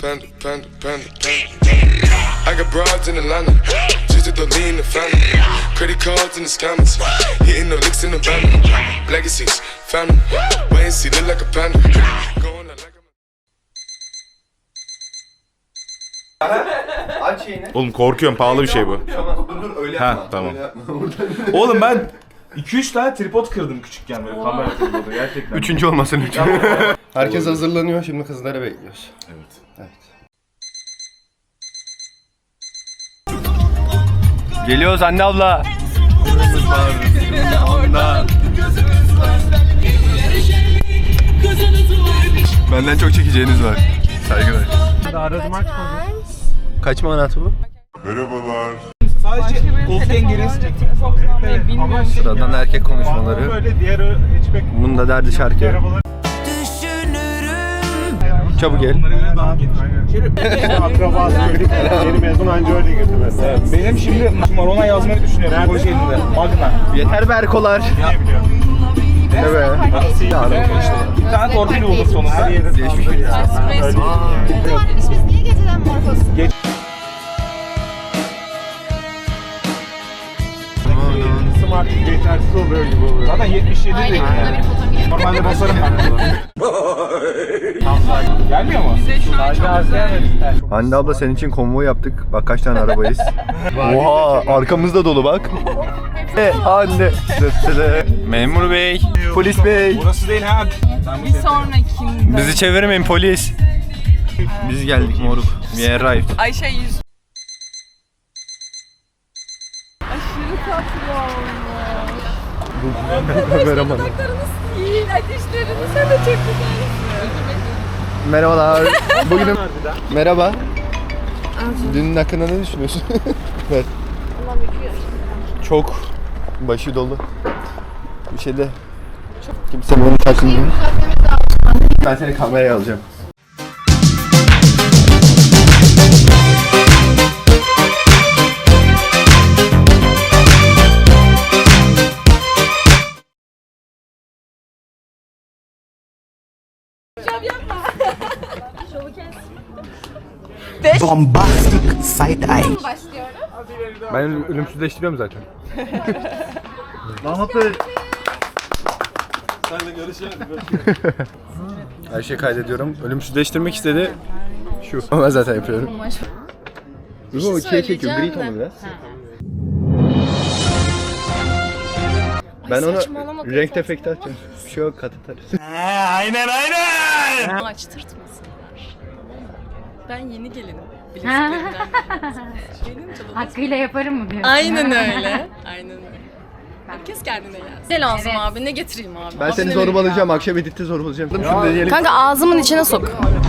Panda, panda, panda, panda. I got broads in Atlanta. Just to lean the family. Credit cards in the scammers. Hitting the licks in the van. Legacies, family. Wait and see, look like a panda. Going out like a Aç şeyini. Oğlum korkuyorum pahalı bir şey bu. Dur dur öyle Ha, yapma. tamam. Öyle yapma. Oğlum ben 2-3 tane tripod kırdım küçükken böyle kamera tripodu gerçekten. Üçüncü olmasın lütfen. Herkes hazırlanıyor şimdi kızları bekliyoruz. Evet. Evet. Geliyoruz anne abla. Benden çok çekeceğiniz var. Saygılar. Kaç manatı bu? Sadece koltuğun gerisi çektim. Ama Sıradan erkek konuşmaları. böyle diğer hatchback Bunun da derdi şarkı. Çabuk gel. Akrabası. Yeni mezun anca öyle girdi mesela. Benim şimdi Marona yazmayı düşünüyorum Kocaeli'nde. Magna. Yeter be erkolar. Be? Bir tane torpil olur sonunda. Bir Biz niye geceden morfosun? Smart yetersiz oluyor gibi oluyor. Zaten 77 Aynen değil. burada bir fotoğraf. Normalde basarım ben. Tamam, sakin. Gelmiyor mu? Gelmedi. Hande abla senin için konvoy yaptık. Bak kaç tane arabayız. Oha arkamızda dolu bak. E, Hande. Memur bey. Polis bey. Burası değil ha. Bir sonrakinde. Bizi çevirmeyin polis. Biz geldik moruk. We arrived. Ayşe yüz. Olmuş. Merhaba. İyi, ateşlerini sen de çok güzelsin. Merhabalar. Bugün Merhaba. Dünün hakkında ne düşünüyorsun? evet. Çok başı dolu. Bir şey de kimse bunu takmıyor. Ben seni kameraya alacağım. Bombastic side eye. Başlıyorum. Ben ölümsüzleştiriyorum zaten. Her şeyi kaydediyorum. Ölümsüzleştirmek istedi. Şu. Ama ben zaten yapıyorum. Bu şey söyleyeceğim de. biraz. Ben ona saçmalama, renk kız efekti atacağım. Bir şey yok kat atarız. Açtırtmasınlar. Ben yeni gelinim. Bileziklerimden. Hakkıyla yaparım mı diyorsun? Aynen öyle. Aynen öyle. Herkes kendine gelsin. Ne lazım Evet. abi? Ne getireyim abi? Ben seni zorbalayacağım. Akşam editte zorbalayacağım. Şunu deneyelim. Kanka ağzımın içine sok. Arabayı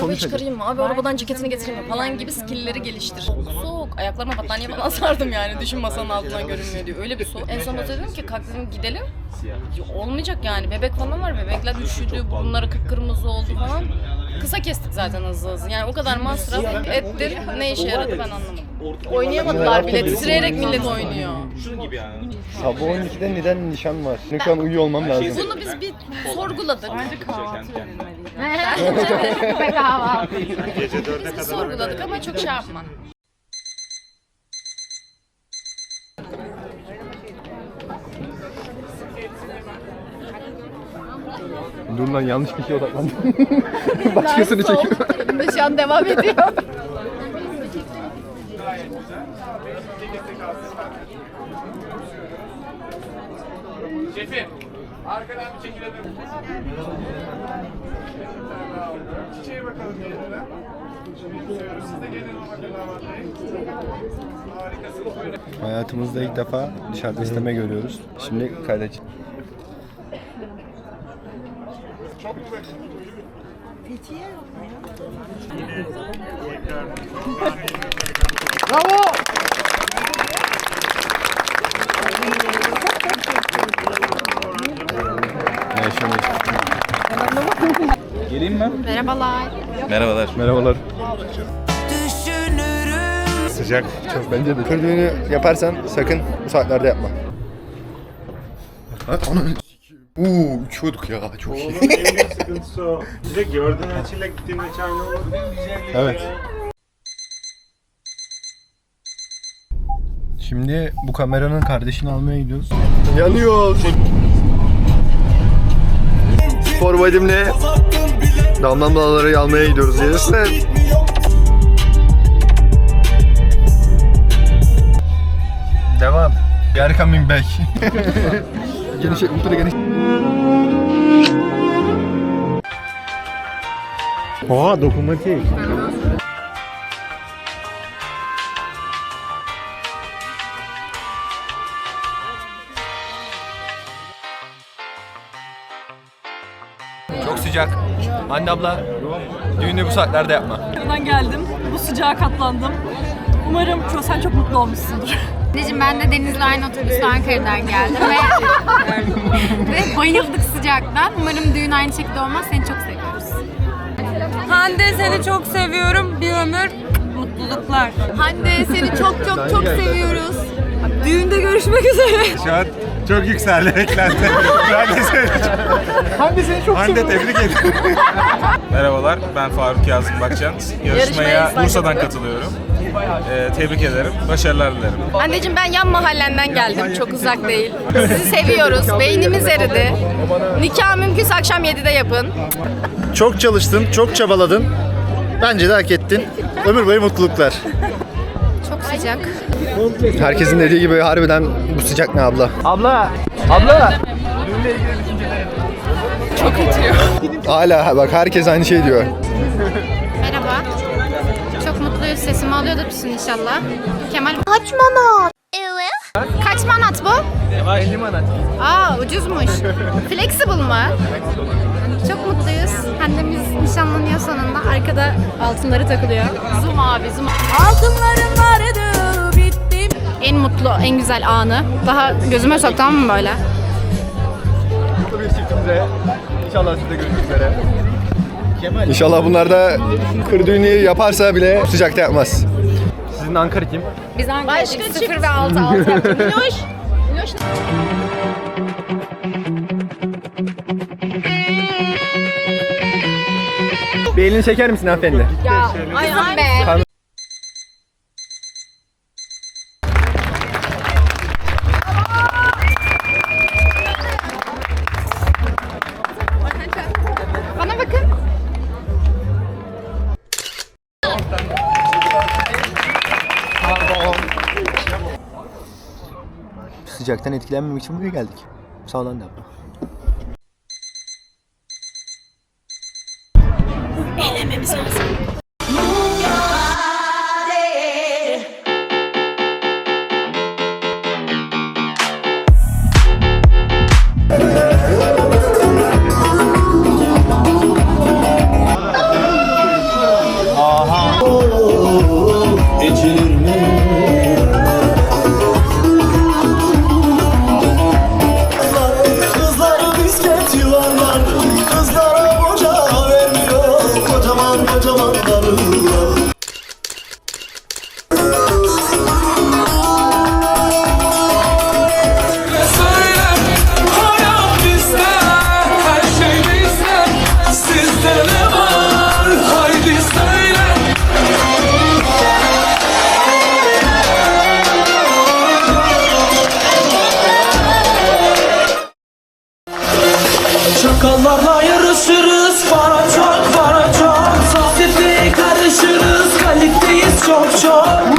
Konuş hadi. çıkarayım mı? Abi arabadan ceketini getireyim mi? Falan gibi skill'leri geliştir. Soğuk. Ayaklarıma battaniye falan sardım yani. Düşün masanın altından görünmüyor diye. Öyle bir soğuk. En son dedim ki kalk dedim gidelim. Ya Olmayacak yani. Bebek falan var. Bebekler üşüdü. Burunları kıpkırmızı oldu falan. Kısa kestik zaten hızlı hızlı. Yani o kadar masraf ettir. Ne işe yaradı ben anlamadım. Oynayamadılar bile. Titreyerek millet oynuyor. Sabah 12'de neden nişan var? Şu an uyuyor olmam lazım. Bunu biz bir sorguladık. Ve kahvaltı. Biz bir sorguladık ama çok şey yapma. Dur lan yanlış bir şey odaklandım. Başkasını çekiyor. Elimde şu an devam ediyor. Hayatımızda ilk defa dışarıda isteme görüyoruz. Şimdi kaydedeceğim. Yaşamayız? Geleyim mi? Merhabalar. Merhabalar. Merhabalar. Sıcak. Çok bence de. Kır düğünü yaparsan sakın bu saatlerde yapma. Ananı Uuu uçuyorduk ya çok iyi. Oğlum en büyük sıkıntısı o. Bir de gördüğün açıyla gittiğin açı aynı olabilir mi? Evet. Şimdi bu kameranın kardeşini almaya gidiyoruz. Yanıyor. Spor badimle damlam dağları almaya gidiyoruz gerisi. Devam. We are coming back. geniş, ultra geniş. Oha dokunmatik. Çok sıcak. Anne abla, düğünü bu saatlerde yapma. Buradan geldim. Bu sıcağa katlandım. Umarım çok, sen çok mutlu olmuşsundur. Anneciğim ben de Deniz'le aynı otobüste Ankara'dan geldim ve, ve bayıldık sıcaktan. Umarım düğün aynı şekilde olmaz. Seni çok seviyoruz. Hande seni çok seviyorum. Bir ömür mutluluklar. Hande seni çok çok çok seviyoruz. Düğünde görüşmek üzere. Şu an çok yükseldi beklenti. ben de seni Hande seni çok Hande tebrik ederim. Merhabalar, ben Faruk Yazgın Bakcan. Yarışmaya Yarışmaya Bursa'dan katılıyorum. Ee, tebrik ederim, başarılar dilerim. Anneciğim ben yan mahallenden geldim. Çok uzak değil. Sizi seviyoruz. Beynimiz eridi. Nikah mümkünse akşam 7'de yapın. Çok çalıştın, çok çabaladın. Bence de hak ettin. Ömür boyu mutluluklar. Çok sıcak. Herkesin dediği gibi harbiden bu sıcak ne abla? Abla! Abla! Çok ötüyor. Hala bak herkes aynı şey diyor. Merhaba. Çok mutluyuz. Sesimi alıyor da musun inşallah. Kemal. Kaç manat? Kaç manat bu? 50 manat. Aa ucuzmuş. Flexible mı? Çok mutluyuz. Annemiz nişanlanıyor sonunda. Arkada altınları takılıyor. Zoom abi zoom. Altınlarım vardı bitti. En mutlu, en güzel anı. Daha gözüme sok tamam mı böyle? Mutlu bir çiftimize. İnşallah siz de görüşmek üzere. İnşallah bunlar da kır düğünü yaparsa bile sıcakta yapmaz. Sizin Ankara kim? Biz Ankara'daki 0 ve 6 6 yaptık. Minnoş. Minnoş. Bir elini çeker misin hanımefendi? Ya ay ay be. Bana bakın. Sıcaktan etkilenmemek için buraya geldik. Sağdan da yapma. business. Kocaman karılar Çakallarla yarışırız para çok çok çok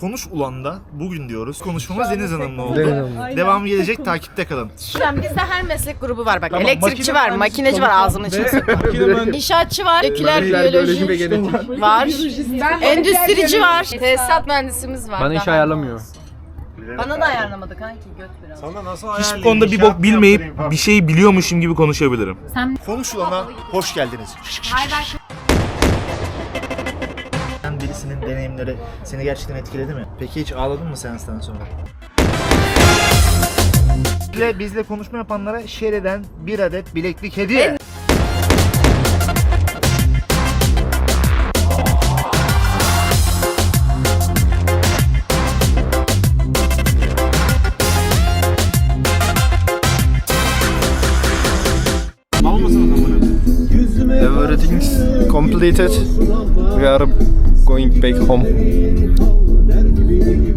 Konuş Ulan'da bugün diyoruz. Konuşmamız Deniz Hanım'la oldu. Devamı gelecek takipte kalın. Bizde her meslek grubu var bak. Tamam, Elektrikçi makine var, mühendisi makineci var ağzını konuşalım çıksın. İnşaatçı var, moleküler biyoloji var. Endüstrici var. Tesisat mühendisimiz var. Bana iş Daha- ayarlamıyor. Bana da ayarlamadı kanki göt biraz. Sana nasıl Hiçbir konuda bir bok bilmeyip bir şey biliyormuşum gibi konuşabilirim. Konuş Ulan'a hoş geldiniz. Sen birisinin deneyimleri seni gerçekten etkiledi mi? Peki hiç ağladın mı seanstan sonra? Bizle, bizle konuşma yapanlara Şeri'den bir adet bileklik hediye. We are going back home.